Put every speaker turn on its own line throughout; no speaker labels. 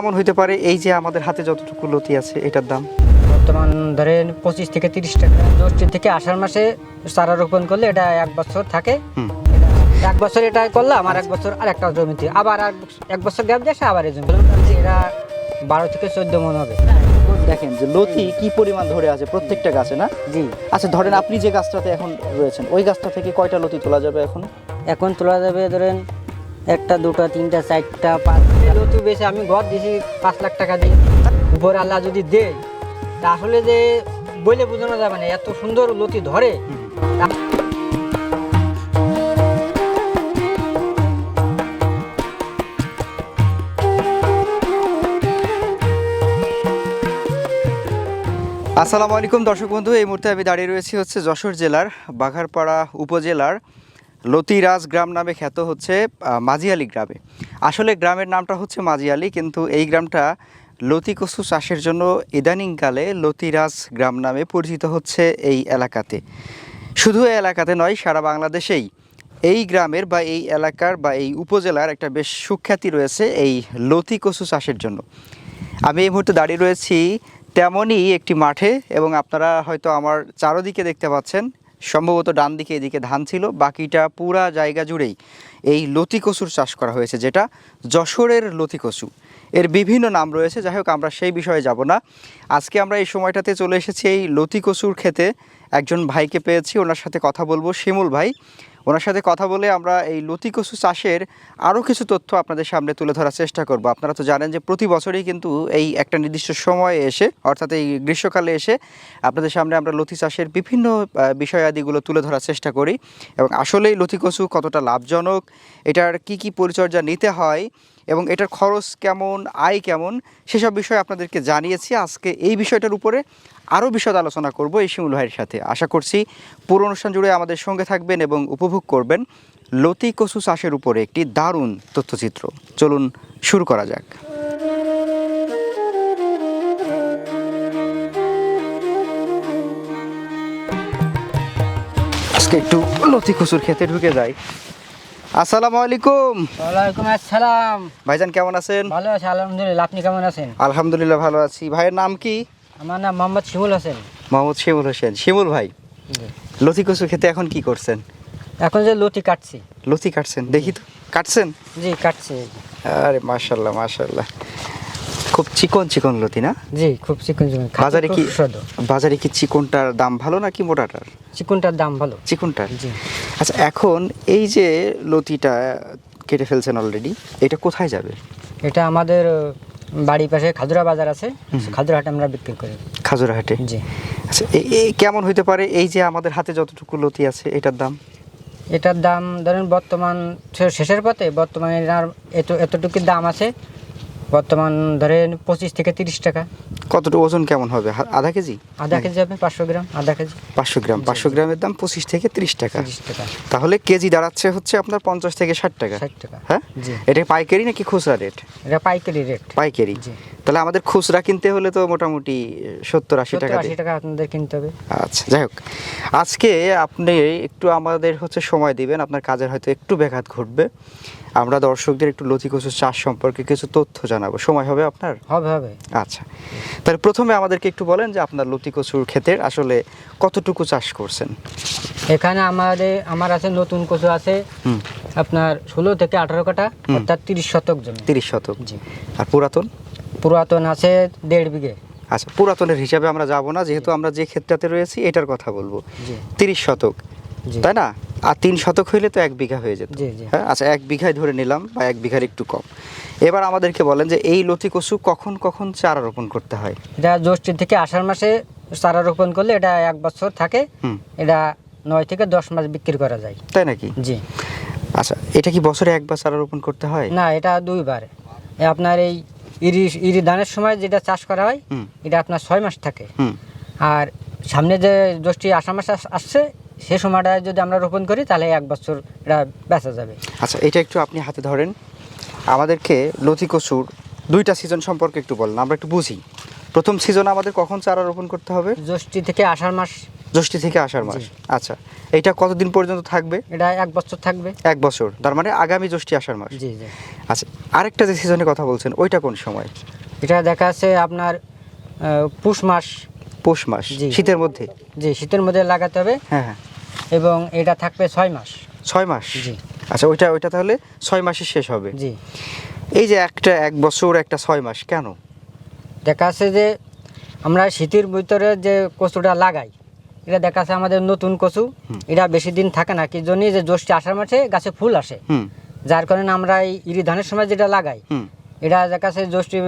কেমন হইতে পারে? এই যে আমাদের হাতে যতটুকু লতি আছে এটার দাম?
বর্তমান ধরেন পঁচিশ থেকে তিরিশ টাকা। জ্যৈষ্ঠ থেকে আষাঢ় মাসে চারা রোপণ করলে এটা এক বছর থাকে। এক বছর এটা করলাম আর এক বছর আর একটা জমিতে। আবার আর এক বছর গ্যাপ যাচ্ছে আবার এই জমি এটা বারো থেকে চোদ্দ মন হবে।
দেখেন যে লতি কি পরিমাণ ধরে আছে প্রত্যেকটা গাছে না?
জি।
আচ্ছা ধরেন আপনি যে গাছটাতে এখন রয়েছেন ওই গাছটা থেকে কয়টা লতি তোলা যাবে এখন?
এখন তোলা যাবে ধরেন একটা, দুটো, তিনটা, চারটা পাঁচ লতু বেশি আমি ঘর দিয়েছি পাঁচ লাখ টাকা দিয়ে। উপর আল্লাহ যদি দেয়, তাহলে যে বলে বোঝানো যাবে না, এত সুন্দর লতি ধরে।
আসসালামু আলাইকুম দর্শক বন্ধু, এই মুহূর্তে আমি দাঁড়িয়ে রয়েছি হচ্ছে যশোর জেলার বাঘারপাড়া উপজেলার লতিরাজ গ্রাম নামে খ্যাত হচ্ছে মাঝিয়ালি গ্রামে। আসলে গ্রামের নামটা হচ্ছে মাঝিয়ালি, কিন্তু এই গ্রামটা লতি কচু চাষের জন্য ইদানিংকালে লতিরাজ গ্রাম নামে পরিচিত হচ্ছে এই এলাকাতে। শুধু এই এলাকাতে নয়, সারা বাংলাদেশেই এই গ্রামের বা এই এলাকার বা এই উপজেলার একটা বেশ সুখ্যাতি রয়েছে এই লতি কচু চাষের জন্য। আমি এই মুহূর্তে দাঁড়িয়ে রয়েছি তেমনই একটি মাঠে এবং আপনারা হয়তো আমার চারোদিকে দেখতে পাচ্ছেন সম্ভবত ডান দিকে এদিকে ধান ছিল। বাকিটা পুরা জায়গা জুড়েই এই লতিকসুর চাষ করা হয়েছে, যেটা যশোরের লতি কচু এর বিভিন্ন নাম রয়েছে, যাই হোক আমরা সেই বিষয়ে যাব না। আজকে আমরা এই সময়টাতে চলে এসেছি এই লতি কচুর খেতে একজন ভাইকে পেয়েছি, ওনার সাথে কথা বলব। শিমুল ভাই, ওনার সাথে কথা বলে আমরা এই লতি কচু চাষের আরও কিছু তথ্য আপনাদের সামনে তুলে ধরার চেষ্টা করব। আপনারা তো জানেন যে প্রতি বছরই কিন্তু এই একটা নির্দিষ্ট সময়ে এসে, অর্থাৎ এই গ্রীষ্মকালে এসে আপনাদের সামনে আমরা লতি চাষের বিভিন্ন বিষয়াদিগুলো তুলে ধরার চেষ্টা করি। এবং আসলেই লতি কচু কতটা লাভজনক, এটার কি কি পরিচর্যা নিতে হয় এবং এটার খরচ কেমন, আয় কেমন, সেসব বিষয়ে আপনাদেরকে জানিয়েছি। আজকে এই বিষয়টার উপরে আরও বিশদ আলোচনা করব এই শিমুল ভাইয়ের সাথে। আশা করছি পুরো অনুষ্ঠান জুড়ে আমাদের সঙ্গে থাকবেন এবং উপভোগ করবেন লতি কচু চাষের উপরে একটি দারুণ তথ্যচিত্র। চলুন শুরু করা যাক। আজকে একটু লতি কচুর খেতে ঢুকে যাই। আসসালামু আলাইকুম।
ওয়ালাইকুম আসসালাম।
ভাইজান কেমন আছেন?
ভালো আছি আলহামদুলিল্লাহ। আপনি কেমন আছেন?
আলহামদুলিল্লাহ ভালো আছি। ভাইয়ের নাম কি?
আমার নাম মোহাম্মদ শিমুল হোসেন।
মোহাম্মদ শিমুল হোসেন। শিমুল ভাই লতি কচু খেতে এখন কি করছেন?
এখন যে লতি কাটছি।
লতি কাটছেন। দেখি তো। কাটছেন?
জি কাটছি।
আরে মাশাল্লাহ মাশাল্লাহ খুব চিকন চিকন লতি না?
জি খুব চিকন চিকন।
বাজারে কি বাজারে কি চিকনটার দাম ভালো নাকি মোটাটার?
চিকনটার দাম ভালো।
চিকনটার?
জি।
আচ্ছা এখন এই যে লতিটা কেটে ফেলছেন অলরেডি এটা কোথায় যাবে?
এটা আমাদের বাড়ির পাশে খাজুরা বাজার আছে। খাজুরাহাটে আমরা বিক্রি করি।
খাজুরাহাটে?
জি।
আচ্ছা এই কেমন হইতে পারে? এই যে আমাদের হাতে যতটুকু লতি আছে এটার দাম?
এটার দাম ধরেন বর্তমান শেষের পথে বর্তমানে এত এতটুকু দাম আছে বর্তমান ধরেন পঁচিশ থেকে তিরিশ টাকা।
কতটুকু ওজন কেমন হবে? আধা কেজি?
আধা কেজি হবে পাঁচশো গ্রাম আধা কেজি।
পাঁচশো গ্রাম। পাঁচশো গ্রামের দাম পঁচিশ থেকে ত্রিশ টাকা। তাহলে কেজি দাঁড়াচ্ছে হচ্ছে আপনার পঞ্চাশ থেকে ষাট টাকা।
ষাট টাকা।
হ্যাঁ? এটা পাইকারি নাকি খুচরা রেট?
এটা পাইকারি রেট।
পাইকারি। তাহলে আমাদের খুচরা কিনতে হলে তো মোটামুটি সত্তর আশি টাকা
আশি টাকা আপনাদের কিনতে হবে।
আচ্ছা যাই হোক। আজকে আপনি একটু আমাদের হচ্ছে সময় দিবেন আপনার কাজের হয়তো একটু ব্যাঘাত ঘটবে। আমরা দর্শকদের একটু লতি কচু চাষ সম্পর্কে কিছু তথ্য জানাব। সময় হবে আপনার?
হবে হবে।
আচ্ছা। তাহলে প্রথমে আমাদেরকে একটু বলেন যে আপনার লতি কচুর ক্ষেতের আসলে কতটুকু চাষ করছেন?
এখানে আমাদের আমার আছে নতুন কচু আছে আপনার ষোলো থেকে আঠারো কাটা অর্থাৎ তিরিশ শতক জমি।
তিরিশ শতক।
জি।
আর পুরাতন?
পুরাতন আছে দেড় বিঘে।
আচ্ছা পুরাতনের হিসাবে আমরা যাব না যেহেতু আমরা যে ক্ষেত্রটাতে রয়েছি এটার কথা বলব। তিরিশ শতক। তাই না? আর তিন শতক হইলে তো এক বিঘা হয়ে যেত। হ্যাঁ আচ্ছা এক বিঘায় ধরে নিলাম বা এক বিঘার একটু কম। এবার আমাদেরকে বলেন যে এই লতি কচু কখন কখন চারা রোপণ করতে হয়?
এটা জ্যৈষ্ঠ থেকে আষাঢ় মাসে চারা রোপণ করলে এটা এক বছর থাকে।
হুম।
এটা নয় থেকে দশ মাস বিক্রি করা যায়।
তাই নাকি?
জি।
আচ্ছা এটা কি বছরে একবার চারা রোপণ করতে হয়?
না এটা দুইবার। আপনার এই ইরি ইরি ধানের সময় যেটা চাষ করা হয়
হুম।
এটা আপনার ছয় মাস থাকে।
হুম।
আর সামনে যে জ্যৈষ্ঠী আষাঢ় মাস আসছে সে সময়টা যদি আমরা রোপণ করি তাহলে এক বছর এটা বেচা যাবে।
আচ্ছা এটা একটু আপনি হাতে ধরেন। আমাদেরকে লতি কচুর দুইটা সিজন সম্পর্কে একটু বলেন আমরা একটু বুঝি। প্রথম সিজন আমাদের কখন চারা রোপণ করতে হবে?
জ্যৈষ্ঠী থেকে আষাঢ় মাস।
জ্যৈষ্ঠ থেকে আষাঢ় মাস। আচ্ছা এইটা কতদিন পর্যন্ত থাকবে?
এটা এক বছর থাকবে।
এক বছর তার মানে আগামী জ্যৈষ্ঠী আষাঢ় মাস।
জি জি।
আচ্ছা আরেকটা যে সিজনের কথা বলছেন ওইটা কোন সময়?
এটা দেখা আছে আপনার পুষ মাস।
পৌষ মাস। শীতের মধ্যে?
জি শীতের মধ্যে লাগাতে হবে।
হ্যাঁ হ্যাঁ।
এবং এটা থাকবে ছয় মাস।
ছয় মাস?
জি।
আচ্ছা ওইটা ওইটা তাহলে ছয় মাসে শেষ হবে?
জি।
এই যে একটা এক বছর একটা ছয় মাস কেন?
দেখা আছে যে আমরা শীতের ভিতরে যে কচুটা লাগাই এটা দেখা আছে আমাদের নতুন কচু। এটা বেশি দিন থাকে না কি জন্য যে জ্যৈষ্ঠী আষাঢ় মাসে গাছে ফুল আসে। যার কারণে আমরা এই ইরি ধানের সময় যেটা লাগাই
হুম।
এটা দেখা আছে জ্যৈষ্ঠী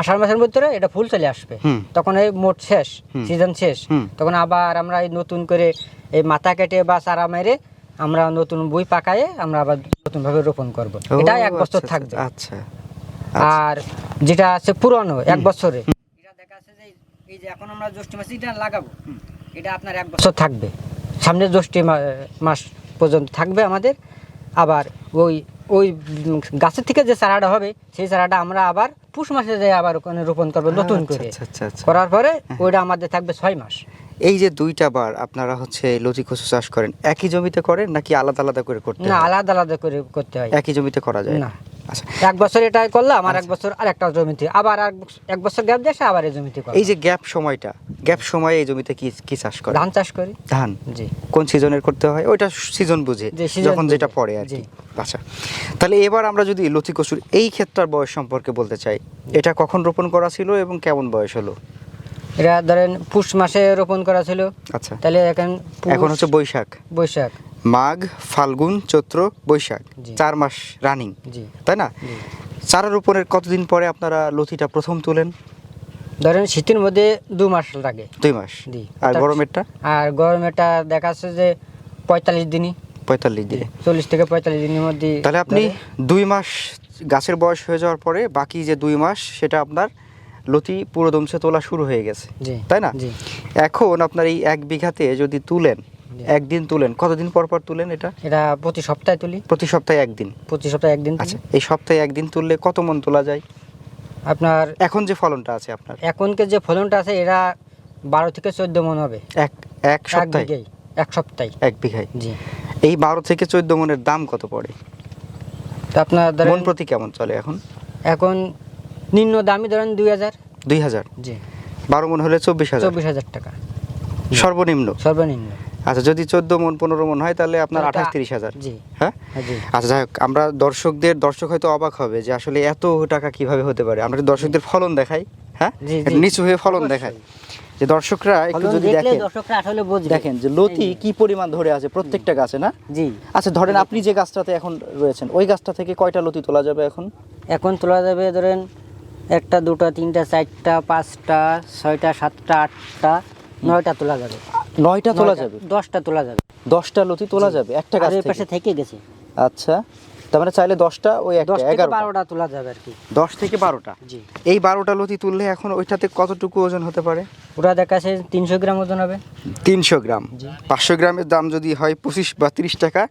আষাঢ় মাসের ভিতরে এটা ফুল চলে আসবে। তখন এই মোট শেষ সিজন শেষ। তখন আবার আমরা এই নতুন করে এই মাথা কেটে বা চারা মেরে আমরা নতুন বই পাকায়ে আমরা আবার নতুন ভাবে রোপণ করব। এটা এক বছর
আচ্ছা,
থাকবে।
আচ্ছা।
আর যেটা আছে পুরনো এক বছরে। এটা দেখা আছে যে এই যে এখন আমরা জ্যৈষ্ঠ মাসে এটা লাগাবো। এটা আপনার এক বছর থাকবে। সামনে জ্যৈষ্ঠী মাস পর্যন্ত থাকবে আমাদের। আবার ওই ওই গাছের থেকে যে চারাটা হবে সেই চারাটা আমরা আবার পুষ মাসে যে আবার ওখানে রোপণ করব নতুন
আচ্ছা,
করে।
আচ্ছা আচ্ছা আচ্ছা।
করার পরে ওইটা আমাদের থাকবে ছয় মাস।
এই যে দুইটা বার আপনারা হচ্ছে লতি কচু চাষ করেন একই জমিতে করেন নাকি আলাদা আলাদা করে করতে
না আলাদা আলাদা করে করতে হয়।
একই জমিতে করা যায়?
না।
আচ্ছা
এক বছর এটা করলাম আর এক বছর আর একটা জমিতে। আবার এক বছর গ্যাপ দিয়ে আবার এই জমিতে
এই যে গ্যাপ সময়টা গ্যাপ সময়ে এই জমিতে কি কি চাষ করে
ধান চাষ করি।
ধান?
জি।
কোন সিজনের করতে হয়? ওইটা সিজন বুঝে যখন যেটা পড়ে আর। কি। আচ্ছা তাহলে এবার আমরা যদি লতি কচুর এই ক্ষেত্রটার বয়স সম্পর্কে বলতে চাই এটা কখন রোপণ করা ছিল এবং কেমন বয়স হলো?
এটা ধরেন পুষ মাসে রোপণ করা ছিল।
আচ্ছা।
তাহলে এখন
এখন হচ্ছে বৈশাখ।
বৈশাখ।
মাঘ ফাল্গুন চৈত্র বৈশাখ চার মাস রানিং তাই না? চারা রোপণের কতদিন পরে আপনারা লতিটা প্রথম তুলেন?
ধরেন শীতের মধ্যে দু মাস লাগে।
দুই মাস। আর গরমেরটা?
আর গরমেরটা দেখা যাচ্ছে যে পঁয়তাল্লিশ দিনই।
পঁয়তাল্লিশ দিনে।
চল্লিশ থেকে পঁয়তাল্লিশ দিনের মধ্যে
তাহলে আপনি দুই মাস গাছের বয়স হয়ে যাওয়ার পরে বাকি যে দুই মাস সেটা আপনার লতি পুরো দমসে তোলা শুরু হয়ে গেছে। তাই না? এখন আপনার এই এক বিঘাতে যদি তুলেন। একদিন তুলেন। কতদিন পর পর তুলেন এটা?
এটা প্রতি সপ্তাহে তুলি।
প্রতি সপ্তাহে একদিন?
প্রতি সপ্তাহে একদিন
আচ্ছা এই সপ্তাহে একদিন তুললে কত মন তোলা যায়?
আপনার
এখন যে ফলনটা আছে আপনার?
এখনকার যে ফলনটা আছে এরা বারো থেকে চোদ্দ মন হবে।
এক এক সপ্তাহে?
এক সপ্তাহে।
এক বিঘায়?
জি।
এই বারো থেকে চোদ্দ মনের দাম কত পড়ে?
তো আপনার
মন প্রতি কেমন চলে এখন?
এখন নিম্ন দামি ধরেন দুই হাজার।
দুই হাজার?
জি।
বারো মন হলে চব্বিশ হাজার।
চব্বিশ হাজার টাকা।
সর্বনিম্ন?
সর্বনিম্ন।
আচ্ছা যদি চোদ্দ মন পনেরো মন হয় তাহলে আপনার আঠাশ তিরিশ হাজার।
জি।
হ্যাঁ?
হ্যাঁ,
আচ্ছা যাই হোক আমরা দর্শকদের দর্শক হয়তো অবাক হবে যে আসলে এত টাকা কীভাবে হতে পারে। আমরা দর্শকদের ফলন দেখাই হ্যাঁ? নিচু হয়ে ফলন। দেখাই। যে দর্শকরা একটু যদি দেখেন
দর্শকরা আসলে বুঝবে।
দেখেন যে লতি কি পরিমাণ ধরে আছে প্রত্যেকটা গাছে না?
জি।
আচ্ছা ধরেন আপনি যে গাছটাতে এখন রয়েছেন ওই গাছটা থেকে কয়টা লতি তোলা যাবে এখন?
এখন তোলা যাবে ধরেন একটা দুটা তিনটা চারটা পাঁচটা ছয়টা সাতটা আটটা নয়টা তোলা যাবে।
নয়টা তোলা যাবে?
দশটা তোলা যাবে।
দশটা লতি তোলা যাবে? একটা গাছ
পাশে থেকে? গেছে।
আচ্ছা। তার মানে চাইলে দশটা ওই একটা এগারো
বারোটা তোলা যাবে আর কি।
দশ থেকে বারোটা?
জি।
এই বারোটা লতি তুললে এখন ওইটাতে কতটুকু ওজন হতে পারে?
ওটা দেখা আছে তিনশো গ্রাম ওজন হবে।
তিনশো গ্রাম। পাঁচশো গ্রামের দাম যদি হয় পঁচিশ বা তিরিশ টাকা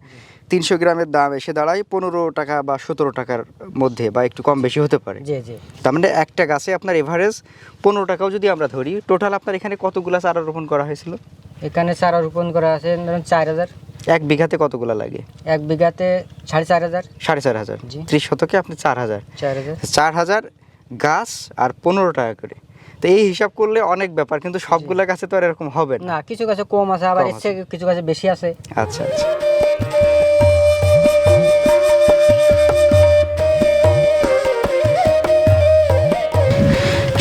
তিনশো গ্রামের দাম এসে দাঁড়ায় পনেরো টাকা বা সতেরো টাকার মধ্যে বা একটু কম বেশি হতে পারে। তার মানে একটা গাছে আপনার এভারেজ পনেরো টাকাও যদি আমরা ধরি টোটাল আপনার এখানে কতগুলা চারা রোপণ করা হয়েছিল?
এখানে চারা রোপণ করা আছে ধরুন চার হাজার।
এক বিঘাতে কতগুলো লাগে?
এক বিঘাতে সাড়ে চার হাজার।
সাড়ে চার হাজার।
জি।
ত্রিশ শতকে আপনি চার হাজার।
চার হাজার।
চার হাজার গাছ আর পনেরো টাকা করে। তো এই হিসাব করলে অনেক ব্যাপার কিন্তু সবগুলো গাছে তো আর এরকম হবে না।
কিছু গাছে কম আছে আবার এর কিছু গাছে বেশি আছে।
আচ্ছা আচ্ছা।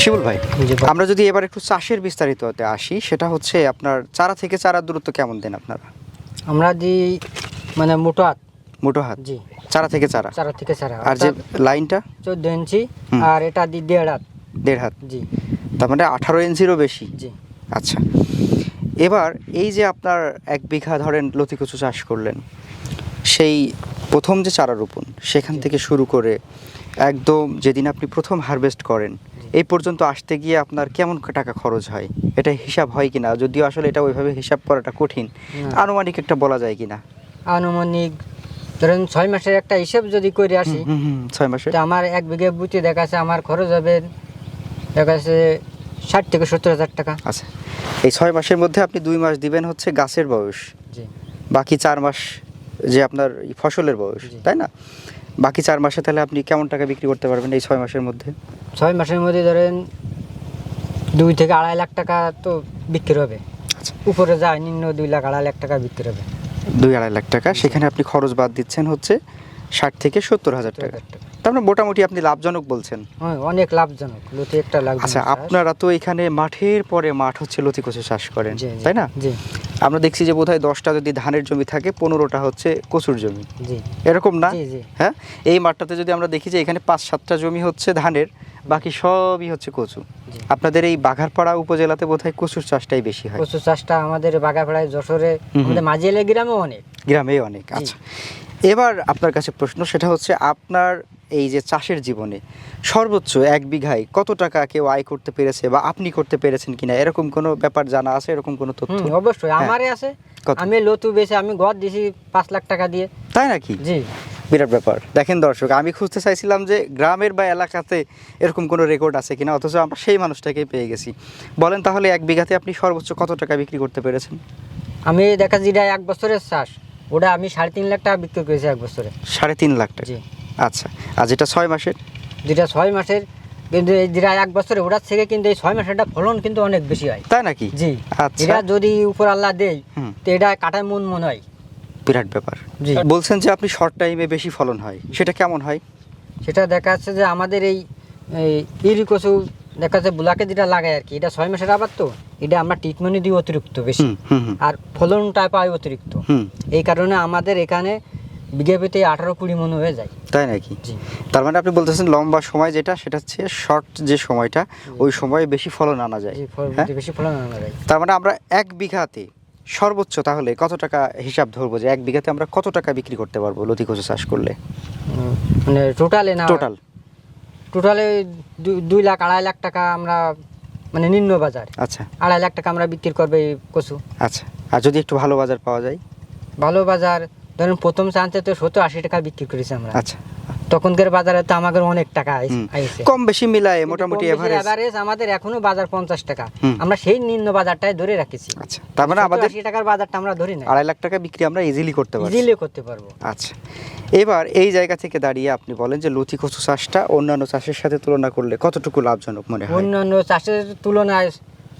শিবুল ভাই আমরা যদি এবার একটু চাষের বিস্তারিততে আসি সেটা হচ্ছে আপনার চারা থেকে চারার দূরত্ব কেমন দেন আপনারা?
আমরা দি মানে মোটো হাত।
মোটো হাত?
জি।
চারা থেকে চারা?
চারা থেকে চারা।
আর যে লাইনটা?
চোদ্দ ইঞ্চি আর এটা দি দেড় হাত।
দেড় হাত।
জি।
তার মানে আঠারো ইঞ্চিরও বেশি?
জি।
আচ্ছা। এবার এই যে আপনার এক বিঘা ধরেন লতি কচু চাষ করলেন সেই প্রথম যে চারা রোপণ সেখান থেকে শুরু করে একদম যেদিন আপনি প্রথম হারভেস্ট করেন এই পর্যন্ত আসতে গিয়ে আপনার কেমন টাকা খরচ হয়? এটা হিসাব হয় কিনা? যদিও আসলে এটা ওইভাবে হিসাব করাটা কঠিন। আনুমানিক একটা বলা যায় কিনা?
আনুমানিক ধরেন ছয় মাসের একটা হিসাব যদি করে আসি
ছয় মাসে
আমার এক বিঘে বুটি দেখা যাচ্ছে আমার খরচ হবে দেখা যাচ্ছে ষাট থেকে সত্তর হাজার টাকা।
আচ্ছা। এই ছয় মাসের মধ্যে আপনি দুই মাস দিবেন হচ্ছে গাছের বয়স। বাকি চার মাস যে আপনার ফসলের বয়স তাই না? বাকি চার মাসে তাহলে আপনি কেমন টাকা বিক্রি করতে পারবেন এই ছয় মাসের মধ্যে?
ছয় মাসের মধ্যে ধরেন দুই থেকে আড়াই লাখ টাকা তো বিক্রি হবে।
আচ্ছা।
উপরে যায় নিম্ন দুই লাখ আড়াই লাখ টাকা বিক্রি হবে।
দুই আড়াই লাখ টাকা সেখানে আপনি খরচ বাদ দিচ্ছেন হচ্ছে ষাট থেকে সত্তর হাজার টাকা। তার মানে মোটামুটি আপনি লাভজনক বলছেন।
হ্যাঁ অনেক লাভজনক লতি একটা লাভ
আচ্ছা আপনারা তো এখানে মাঠের পরে মাঠ হচ্ছে লতি কচু চাষ করেন তাই না? আমরা দেখছি যে বোধহয় দশটা যদি ধানের জমি থাকে পনেরোটা হচ্ছে কচুর জমি। এরকম না? হ্যাঁ? এই মাঠটাতে যদি আমরা দেখি যে এখানে পাঁচ সাতটা জমি হচ্ছে ধানের বাকি সবই হচ্ছে কচু। আপনাদের এই বাঘারপাড়া উপজেলাতে বোধহয় কচুর চাষটাই বেশি হয়।
কচুর চাষটা আমাদের বাঘারপাড়ায় যশোরে। আমাদের মাঝিয়ালে গ্রামে অনেক।
গ্রামে অনেক আচ্ছা। এবার আপনার কাছে প্রশ্ন সেটা হচ্ছে আপনার এই যে চাষের জীবনে সর্বোচ্চ এক বিঘায় কত টাকা কেউ আয় করতে পেরেছে বা আপনি করতে পেরেছেন কিনা? এরকম কোনো ব্যাপার জানা আছে? এরকম কোনো তথ্য?
অবশ্যই।
হ্যাঁ।
আমারই আছে। আমি লতু বেশি আমি ঘর দিছি পাঁচ লাখ টাকা দিয়ে।
তাই নাকি?
জি।
বিরাট ব্যাপার। দেখেন দর্শক আমি খুঁজতে চাইছিলাম যে গ্রামের বা এলাকাতে এরকম কোনো রেকর্ড আছে কিনা অথচ আমরা সেই মানুষটাকেই পেয়ে গেছি। বলেন তাহলে এক বিঘাতে আপনি সর্বোচ্চ কত টাকা বিক্রি করতে পেরেছেন?
আমি দেখা যেটা এক বছরের চাষ। ওটা আমি সাড়ে তিন লাখ টাকা বিক্রি করেছি এক বছরে।
সাড়ে তিন লাখ টাকা?
জি।
আচ্ছা আর যেটা ছয় মাসের?
যেটা ছয় মাসের কিন্তু এই যেটা এক বছরে ওটার থেকে কিন্তু এই ছয় মাসেরটা ফলন কিন্তু অনেক বেশি হয়।
তাই নাকি?
জি।
আচ্ছা।
এটা যদি উপর আল্লাহ
হুম।
তো এটা কাটায় মন মনে হয়।
বিরাট ব্যাপার।
জি।
বলছেন যে আপনি শর্ট টাইমে বেশি ফলন হয় সেটা কেমন হয়?
সেটা দেখা যাচ্ছে যে আমাদের এই এই ইরি কচু দেখা যাচ্ছে বুলাকে যেটা লাগায় আর কি এটা ছয় মাসের আবার তো এটা আমরা ট্রিটমেন্ট দিই অতিরিক্ত বেশি। আর ফলনটা পাই অতিরিক্ত। এই কারণে আমাদের এখানে বিঘে পেতে আঠারো কুড়ি মন হয়ে যায়।
তাই নাকি? তার মানে আপনি বলতেছেন লম্বা সময় যেটা সেটা হচ্ছে শর্ট যে সময়টা ওই সময়ে বেশি ফলন আনা যায়। হ্যাঁ?
বেশি ফলন আনা যায়।
তার মানে আমরা এক বিঘাতে সর্বোচ্চ তাহলে কত টাকা হিসাব ধরবো যে এক বিঘাতে আমরা কত টাকা বিক্রি করতে পারব লতি কচু চাষ করলে?
মানে টোটালে না
টোটাল
টোটালে দুই লাখ আড়াই লাখ টাকা আমরা মানে নিম্ন বাজার।
আচ্ছা।
আড়াই লাখ টাকা আমরা বিক্রি করবে এই কচু।
আচ্ছা। আর যদি একটু ভালো বাজার পাওয়া যায়?
ভালো বাজার ধরেন প্রথম চান্সে তো সত্তর আশি টাকা বিক্রি করেছি আমরা।
আচ্ছা।
তখনকার বাজারে তো আমাদের অনেক টাকা আইছে
কম বেশি মিলায় মোটামুটি এভারেজ
এভারেজ আমাদের এখনও বাজার পঞ্চাশ টাকা। আমরা সেই নিম্ন বাজারটাই ধরে রাখছি।
আচ্ছা। তার মানে আমাদের
আশি টাকার বাজারটা আমরা ধরি না
আড়াই লাখ টাকা বিক্রি আমরা ইজিলি করতে পারি
ইজিলি করতে পারব।
আচ্ছা। এবার এই জায়গা থেকে দাঁড়িয়ে আপনি বলেন যে লতি কচু চাষটা অন্যান্য চাষের সাথে তুলনা করলে কতটুকু লাভজনক মনে হয়?
অন্যান্য চাষের তুলনায়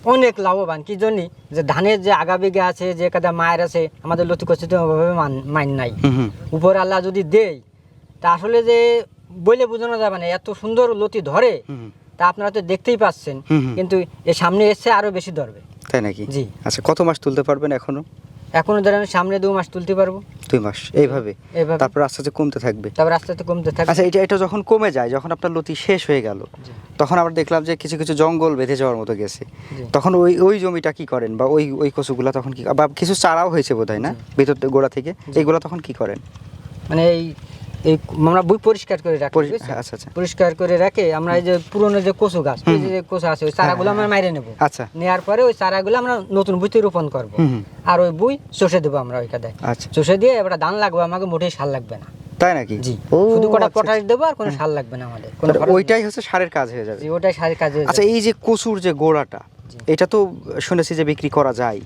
অনেক লাভবান কি জন্য? যে ধানের যে আগা বিঘে আছে যে কাদা মায়ের আছে আমাদের লতি কষ্ট ওভাবে মান- মাইন নাই। উপর আল্লাহ যদি দেয় তা আসলে যে বলে বোঝানো যাবে না এত সুন্দর লতি ধরে। তা আপনারা তো দেখতেই পাচ্ছেন। কিন্তু এ সামনে এসে আরও বেশি ধরবে।
তাই নাকি?
জি।
আচ্ছা কত মাস তুলতে পারবেন এখনও?
এখনও আমি সামনে দু মাস তুলতে পারব।
দুই মাস এইভাবে।
এইভাবে।
তারপর আস্তে আস্তে কমতে থাকবে।
তারপর আস্তে আস্তে কমতে থাকবে।
আচ্ছা এটা এটা যখন কমে যায় যখন আপনার লতি শেষ হয়ে গেল তখন আবার দেখলাম যে কিছু কিছু জঙ্গল বেঁধে যাওয়ার মতো গেছে। তখন ওই ওই জমিটা কি করেন? বা ওই ওই কচুগুলা তখন কি বা কিছু চারাও হয়েছে বোধহয় না? ভিতর গোড়া থেকে এইগুলো তখন কি করেন?
মানে এই এই আমরা বই পরিষ্কার করে রাখি
আচ্ছা আচ্ছা।
পরিষ্কার করে রাখে আমরা এই যে পুরনো যে কচু গাছ এই যে কচু আছে ওই চারাগুলো আমরা মাইরে নেব।
আচ্ছা।
নেওয়ার পরে ওই চারাগুলো আমরা নতুন বুঝতে রোপণ করব। আর ওই বই চষে দেবো আমরা ওই কাদায়
আচ্ছা।
চষে দিয়ে এবার ধান লাগবে আমাকে মোটেই সার লাগবে না।
তাই নাকি?
জি। শুধু কটা
আচ্ছা,
পটাশ দেবো আর কোনো সার লাগবে না আমাদের। কোনো।
ওইটাই হচ্ছে সারের কাজ হয়ে যাবে।
জি ওটাই সারের কাজে
আচ্ছা এই যে কচুর যে গোড়াটা এটা তো শুনেছি যে বিক্রি করা যায়।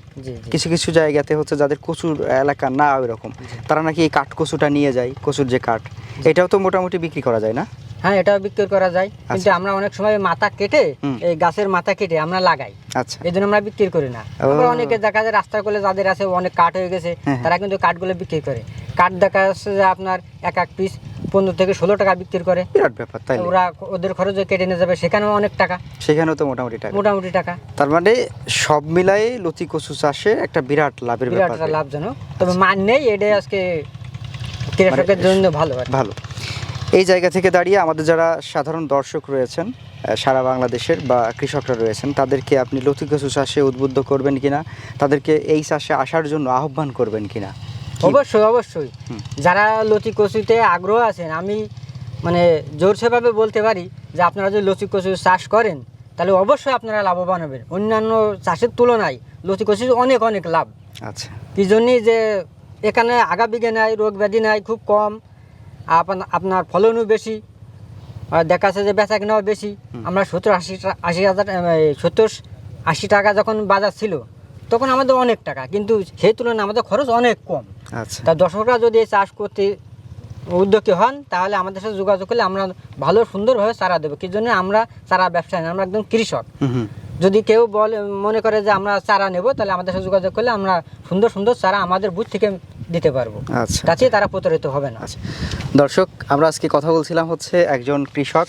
কিছু কিছু জায়গাতে হচ্ছে যাদের কচুর এলাকা না ওইরকম তারা নাকি এই কাঠ কচুটা নিয়ে যায় কচুর যে কাঠ। এটাও তো মোটামুটি বিক্রি করা যায় না?
হ্যাঁ এটাও বিক্রি করা যায়। কিন্তু
আচ্ছা।
আমরা অনেক সময় মাথা কেটে এই গাছের মাথা কেটে আমরা লাগাই।
আচ্ছা।
এই জন্য আমরা বিক্রি করি না। আবার অনেকে দেখা যায় রাস্তার কোলে যাদের আছে অনেক কাঠ হয়ে গেছে
হ্যাঁ।
তারা কিন্তু কাঠগুলো বিক্রি করে। কাঠ দেখা যাচ্ছে যে আপনার এক এক পিস পনেরো থেকে ষোলো টাকা বিক্রি করে।
বিরাট ব্যাপার তাই
ওরা ওদের খরচে কেটে নিয়ে যাবে সেখানেও অনেক টাকা।
সেখানেও তো মোটামুটি টাকা।
মোটামুটি টাকা।
তার মানে সব মিলাই লতি কচু চাষে একটা বিরাট লাভের
বিরাট একটা লাভজনক। তবে মান নেই এটাই আজকে কৃষকের জন্য ভালো
ভালো। এই জায়গা থেকে দাঁড়িয়ে আমাদের যারা সাধারণ দর্শক রয়েছেন সারা বাংলাদেশের বা কৃষকরা রয়েছেন তাদেরকে আপনি লতি কচু চাষে উদ্বুদ্ধ করবেন কিনা তাদেরকে এই চাষে আসার জন্য আহ্বান করবেন কিনা?
অবশ্যই অবশ্যই। যারা লতি কচুতে আগ্রহ আছেন আমি মানে জোরসেভাবে বলতে পারি যে আপনারা যদি লতি কচু চাষ করেন তাহলে অবশ্যই আপনারা লাভবান হবেন। অন্যান্য চাষের তুলনায় লতি কচু অনেক অনেক লাভ।
আচ্ছা।
কি জন্যই যে এখানে আগা বিঘে নাই রোগ ব্যাধি নাই খুব কম। আপনা- আপনার ফলনও বেশি। আর দেখা যাচ্ছে যে বেচা কেনাও বেশি। আমরা সত্তর আশি আশি হাজার সত্তর আশি টাকা যখন বাজার ছিল তখন আমাদের অনেক টাকা। কিন্তু সেই তুলনায় আমাদের খরচ অনেক কম।
আচ্ছা।
তা দর্শকরা যদি এই চাষ করতে উদ্যোগী হন তাহলে আমাদের সাথে যোগাযোগ করলে আমরা ভালো সুন্দরভাবে চারা দেবো। কি জন্য? আমরা চারা ব্যবসায়ী না, আমরা একদম কৃষক। যদি কেউ বলে মনে করে যে আমরা চারা নেব তাহলে আমাদের সাথে যোগাযোগ করলে আমরা সুন্দর সুন্দর চারা আমাদের বুথ থেকে দিতে পারব।
আচ্ছা।
তাতে তারা প্রতারিত হবে না।
আচ্ছা। দর্শক আমরা আজকে কথা বলছিলাম হচ্ছে একজন কৃষক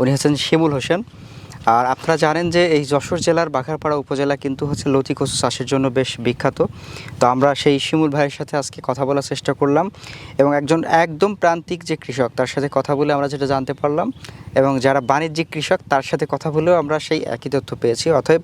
উনি হচ্ছেন শিমুল হোসেন। আর আপনারা জানেন যে এই যশোর জেলার বাঘারপাড়া উপজেলা কিন্তু হচ্ছে লতি কচু চাষের জন্য বেশ বিখ্যাত। তো আমরা সেই শিমুল ভাইয়ের সাথে আজকে কথা বলার চেষ্টা করলাম এবং একজন একদম প্রান্তিক যে কৃষক, তার সাথে কথা বলে আমরা যেটা জানতে পারলাম এবং যারা বাণিজ্যিক কৃষক, তার সাথে কথা বলেও আমরা সেই একই তথ্য পেয়েছি। অতএব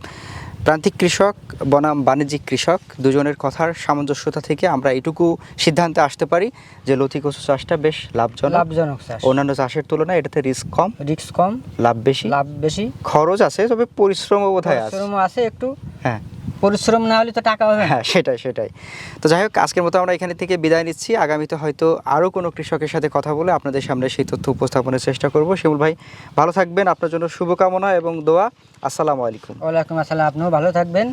প্রান্তিক কৃষক বনাম বাণিজ্যিক কৃষক দুজনের কথার সামঞ্জস্যতা থেকে আমরা এটুকু সিদ্ধান্তে আসতে পারি যে লতি কচু চাষটা বেশ লাভজনক।
লাভজনক চাষ।
অন্যান্য চাষের তুলনায় এটাতে রিস্ক কম।
রিস্ক কম।
লাভ বেশি।
লাভ বেশি।
খরচ আছে তবে পরিশ্রমও বোধহয় আছে।
পরিশ্রম আছে একটু।
হ্যাঁ।
পরিশ্রম না হলে তো টাকা হবে।
হ্যাঁ সেটাই সেটাই। তো যাই হোক আজকের মতো আমরা এখানে থেকে বিদায় নিচ্ছি। আগামীতে হয়তো আরও কোনো কৃষকের সাথে কথা বলে আপনাদের সামনে সেই তথ্য উপস্থাপনের চেষ্টা করব। শিমুল ভাই ভালো থাকবেন। আপনার জন্য শুভকামনা এবং দোয়া। আসসালামু আলাইকুম।
ওয়ালাইকুম আসসালাম। আপনিও ভালো থাকবেন।